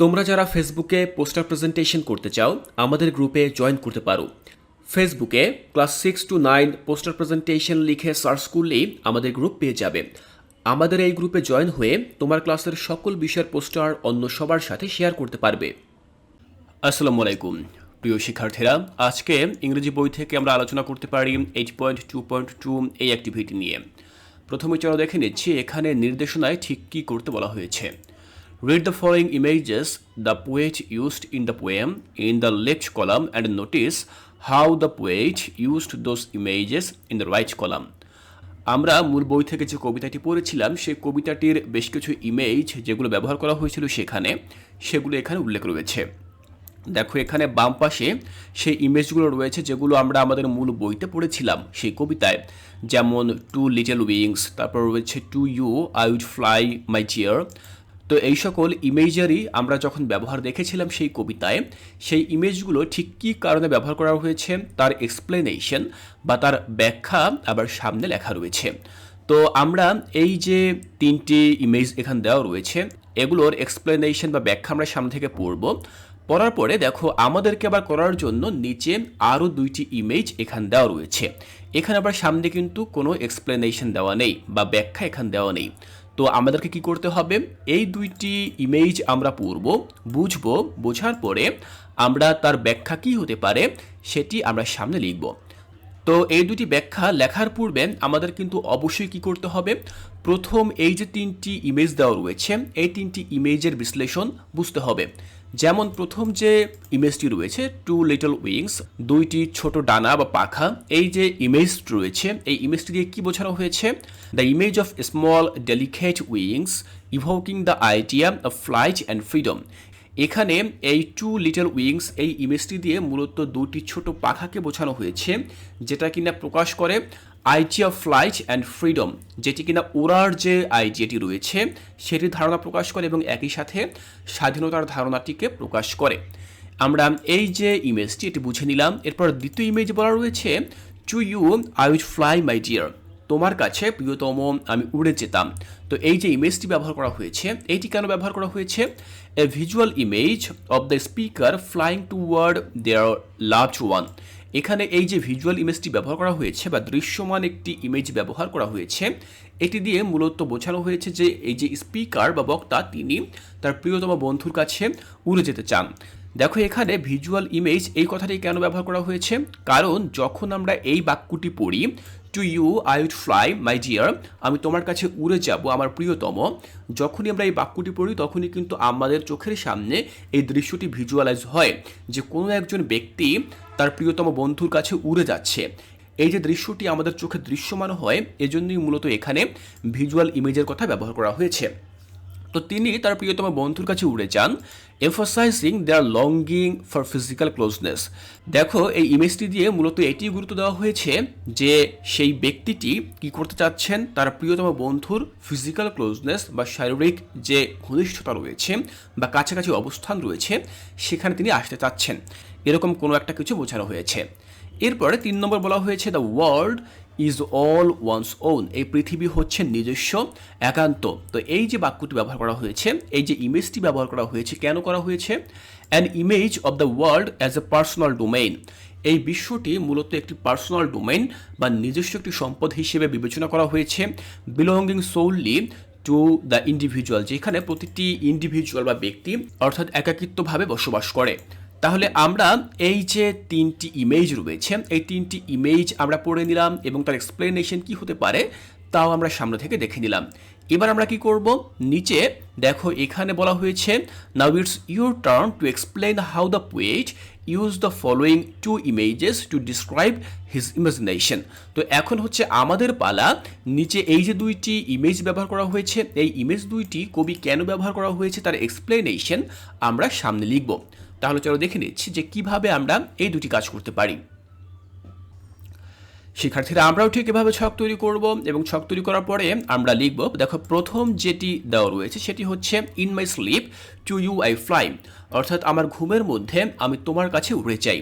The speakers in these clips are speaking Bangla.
তোমরা যারা ফেসবুকে পোস্টার প্রেজেন্টেশন করতে চাও, আমাদের গ্রুপে জয়েন করতে পারো। ফেসবুকে class six to nine poster presentation লিখে সার্চ করলেই আমাদের গ্রুপ পেয়ে যাবে। আমাদের এই গ্রুপে জয়েন হয়ে তোমার ক্লাসের সকল বিষয়ের পোস্টার অন্য সবার সাথে শেয়ার করতে পারবে। আসসালামু আলাইকুম। প্রিয় শিক্ষার্থীরা, আজকে ইংরেজি বই থেকে আমরা আলোচনা করতে পারি eight point two point two এই অ্যাক্টিভিটি নিয়ে। প্রথমে চলো দেখে নিচ্ছি এখানে নির্দেশনায় ঠিক কী করতে বলা হয়েছে। Read the following images, the poet used in the poem, in the left column, and notice how the poet used those images in the right column. আমরা মূল বই থেকে যে কবিতাটি পড়েছিলাম, সেই কবিতাটির বেশ কিছু ইমেজ যেগুলো ব্যবহার করা হয়েছিল সেখানে, সেগুলো এখানে উল্লেখ রয়েছে দেখো, এখানে বাম পাশে সেই ইমেজগুলো রয়েছে যেগুলো আমরা আমাদের মূল বইতে পড়েছিলাম সেই কবিতায় যেমন টু লিটল উইংস তারপর রয়েছে to you I would fly my chair তো এই সকল ইমেজারই আমরা যখন ব্যবহার দেখেছিলাম সেই কবিতায়, সেই ইমেজগুলো ঠিক কী কারণে ব্যবহার করা হয়েছে, তার এক্সপ্লেনেশন বা তার ব্যাখ্যা আবার সামনে লেখা রয়েছে। তো আমরা এই যে তিনটি ইমেজ এখানে দেওয়া রয়েছে, এগুলোর এক্সপ্লেনেশন বা ব্যাখ্যা আমরা সামনে থেকে পড়ব। পড়ার পরে দেখো, আমাদেরকে আবার করার জন্য নিচে আরও দুইটি ইমেজ এখানে দেওয়া রয়েছে। এখানে আবার সামনে কিন্তু কোনো এক্সপ্লেনেশন দেওয়া নেই বা ব্যাখ্যা এখানে দেওয়া নেই। তো আমাদেরকে কি করতে হবে? এই দুইটি ইমেজ আমরা পড়ব, বুঝব, বোঝার পরে আমরা তার ব্যাখ্যা কি হতে পারে সেটি আমরা সামনে লিখব। তো এই দুটি ব্যাখ্যা লেখার পূর্বে আমাদের কিন্তু অবশ্যই কি করতে হবে? প্রথম এই যে তিনটি ইমেজ দেওয়া রয়েছে, এই তিনটি ইমেজের বিশ্লেষণ বুঝতে হবে। যেমন প্রথম যে ইমেজটি রয়েছে টু লিটল উইংস দুইটি ছোট ডানা বা পাখা, এই যে ইমেজ রয়েছে, এই ইমেজটি দিয়ে কি বোঝানো হয়েছে? The image of small delicate wings evoking the idea of flight and freedom এখানে এই টু লিটল উইংস এই ইমেজটি দিয়ে মূলত দুটি ছোট পাখাকে বোঝানো হয়েছে, যেটা কিনা প্রকাশ করে idea of flight and freedom যেটি কিনা ওরার যে আইডিয়াটি রয়েছে সেটির ধারণা প্রকাশ করে এবং একই সাথে স্বাধীনতার ধারণাটিকে প্রকাশ করে। আমরা এই যে ইমেজটি এটি বুঝে নিলাম। এরপর দ্বিতীয় ইমেজ বলা রয়েছে to you I would fly my dear তোমার কাছে প্রিয়তম আমি উড়ে যেতাম। তো এই যে ইমেজটি ব্যবহার করা হয়েছে, এইটি কেন ব্যবহার করা হয়েছে? A visual image of the speaker flying toward their loved one এখানে এই যে ভিজুয়াল ইমেজটি ব্যবহার করা হয়েছে বা দৃশ্যমান একটি ইমেজ ব্যবহার করা হয়েছে, এটি দিয়ে মূলত বোঝানো হয়েছে যে এই যে স্পিকার বা বক্তা, তিনি তার প্রিয়তম বন্ধুর কাছে উড়ে যেতে চান। দেখো, এখানে ভিজুয়াল ইমেজ এই কথাটি কেন ব্যবহার করা হয়েছে? কারণ যখন আমরা এই বাক্যটি পড়ি to you I would fly my dear আমি তোমার কাছে উড়ে যাব, আমার প্রিয়তম, যখনই আমরা এই বাক্যটি পড়ি, তখনই কিন্তু আমাদের চোখের সামনে এই দৃশ্যটি ভিজুয়ালাইজ হয় যে কোনো একজন ব্যক্তি তার প্রিয়তম বন্ধুর কাছে উড়ে যাচ্ছে। এই যে দৃশ্যটি আমাদের চোখে দৃশ্যমান হয়, এজন্যই মূলত এখানে ভিজুয়াল ইমেজের কথা ব্যবহার করা হয়েছে। তো তিনি তার প্রিয়তম বন্ধুর কাছে উড়ে যান emphasising their longing for physical closeness দেখো, এই ইমেজটি দিয়ে মূলত এটি গুরুত্ব দেওয়া হয়েছে যে সেই ব্যক্তিটি কি করতে চাচ্ছেন, তার প্রিয়তম বন্ধুর ফিজিক্যাল ক্লোজনেস বা শারীরিক যে ঘনিষ্ঠতা রয়েছে বা কাছাকাছি অবস্থান রয়েছে, সেখানে তিনি আসতে চাচ্ছেন। এরকম কোনো একটা কিছু বোঝানো হয়েছে। এরপরে তিন নম্বর বলা হয়েছে the world is all one's own এই পৃথিবী হচ্ছে নিজস্ব, একান্ত। তো এই যে বাক্যটি ব্যবহার করা হয়েছে, এই যে ইমেজটি ব্যবহার করা হয়েছে, কেন করা হয়েছে? An image of the world as a personal domain এই বিশ্বটি মূলত একটি পার্সোনাল ডোমেইন বা নিজস্ব একটি সম্পদ হিসেবে বিবেচনা করা হয়েছে belonging solely to the individual যেখানে প্রতিটি ইন্ডিভিজুয়াল বা ব্যক্তি অর্থাৎ একাকিত্বভাবে বসবাস করে। তাহলে আমরা এই যে তিনটি ইমেজ রয়েছে, এই তিনটি ইমেজ আমরা পড়ে নিলাম এবং তার এক্সপ্লেনেশন কি হতে পারে, তাও আমরা সামনে থেকে দেখে নিলাম। এবার আমরা কি করব? নিচে দেখো এখানে বলা হয়েছে now it's your turn to explain how the poet use the following two images to describe his imagination তো এখন হচ্ছে আমাদের পালা, নিচে এই যে দুইটি ইমেজ ব্যবহার করা হয়েছে, এই ইমেজ দুইটি কবি কেন ব্যবহার করা হয়েছে, তার এক্সপ্লেনেশন আমরা সামনে লিখব। তাহলে চলো দেখে নিচ্ছি যে কীভাবে আমরা এই দুটি কাজ করতে পারি। শিক্ষার্থীরা, আমরাও ঠিক এভাবে ছক তৈরি করব এবং ছক তৈরি করার পরে আমরা লিখব, দেখো প্রথম যেটি দেওয়া রয়েছে সেটি হচ্ছে in my sleep to you I fly অর্থাৎ আমার ঘুমের মধ্যে আমি তোমার কাছে উড়ে যাই।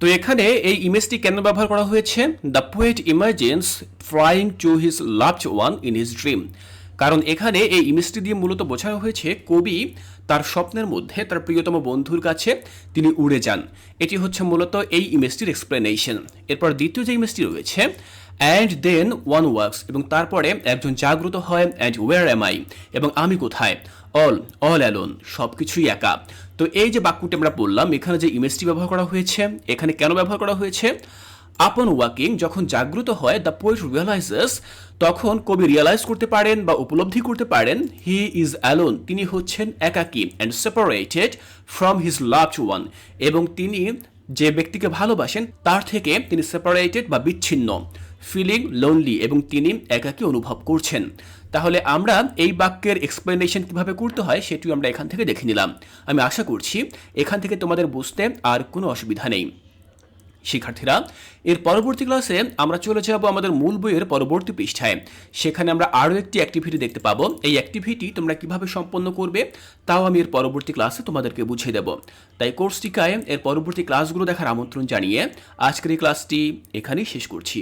তো এখানে এই ইমেজটি কেন ব্যবহার করা হয়েছে? The poet imagines flying to his loved one in his dream কারণ এখানে এই ইমেজটি দিয়ে মূলত বোঝানো হয়েছে কবি তার স্বপ্নের মধ্যে তার প্রিয়তম বন্ধুর কাছে তিনি উড়ে যান। এটি হচ্ছে মূলত এই ইমেজটির এক্সপ্লেনেশন এরপর দ্বিতীয় যে ইমেজটি রয়েছে অ্যান্ড দেন ওয়ান ওয়ার্কস এবং তারপরে একজন জাগ্রত হয় অ্যান্ড ওয়ার এম আই এবং, আমি কোথায়? অল অল অ্যালোন সব কিছুই একা। তো এই যে বাক্যটি আমরা বললাম এখানে যে ইমেজটি ব্যবহার করা হয়েছে, এখানে কেন ব্যবহার করা হয়েছে? আপন ওয়াকিং যখন জাগ্রত হয় দ্য পোয়েট রিয়েলাইজেস তখন কবি রিয়েলাইজ করতে পারেন বা উপলব্ধি করতে পারেন হি ইজ অ্যালোন তিনি হচ্ছেন একাকী and separated from his loved one এবং তিনি যে ব্যক্তিকে ভালোবাসেন, তার থেকে তিনি সেপারেটেড বা বিচ্ছিন্ন ফিলিং লোনলি এবং তিনি একাকী অনুভব করছেন। তাহলে আমরা এই বাক্যের এক্সপ্লেনেশন কীভাবে করতে হয়, সেটিও আমরা এখান থেকে দেখে নিলাম। আমি আশা করছি এখান থেকে তোমাদের বুঝতে আর কোনো অসুবিধা নেই। শিক্ষার্থীরা। এর পরবর্তী ক্লাসে আমরা চলে যাব আমাদের মূল বইয়ের পরবর্তী পৃষ্ঠায়। সেখানে আমরা আরও একটি অ্যাক্টিভিটি দেখতে পাবো। এই অ্যাক্টিভিটি তোমরা কীভাবে সম্পন্ন করবে, তাও আমি এর পরবর্তী ক্লাসে তোমাদেরকে বুঝিয়ে দেব। তাই কোর্সটিকায় এর পরবর্তী ক্লাসগুলো দেখার আমন্ত্রণ জানিয়ে আজকের এই ক্লাসটি এখানেই শেষ করছি।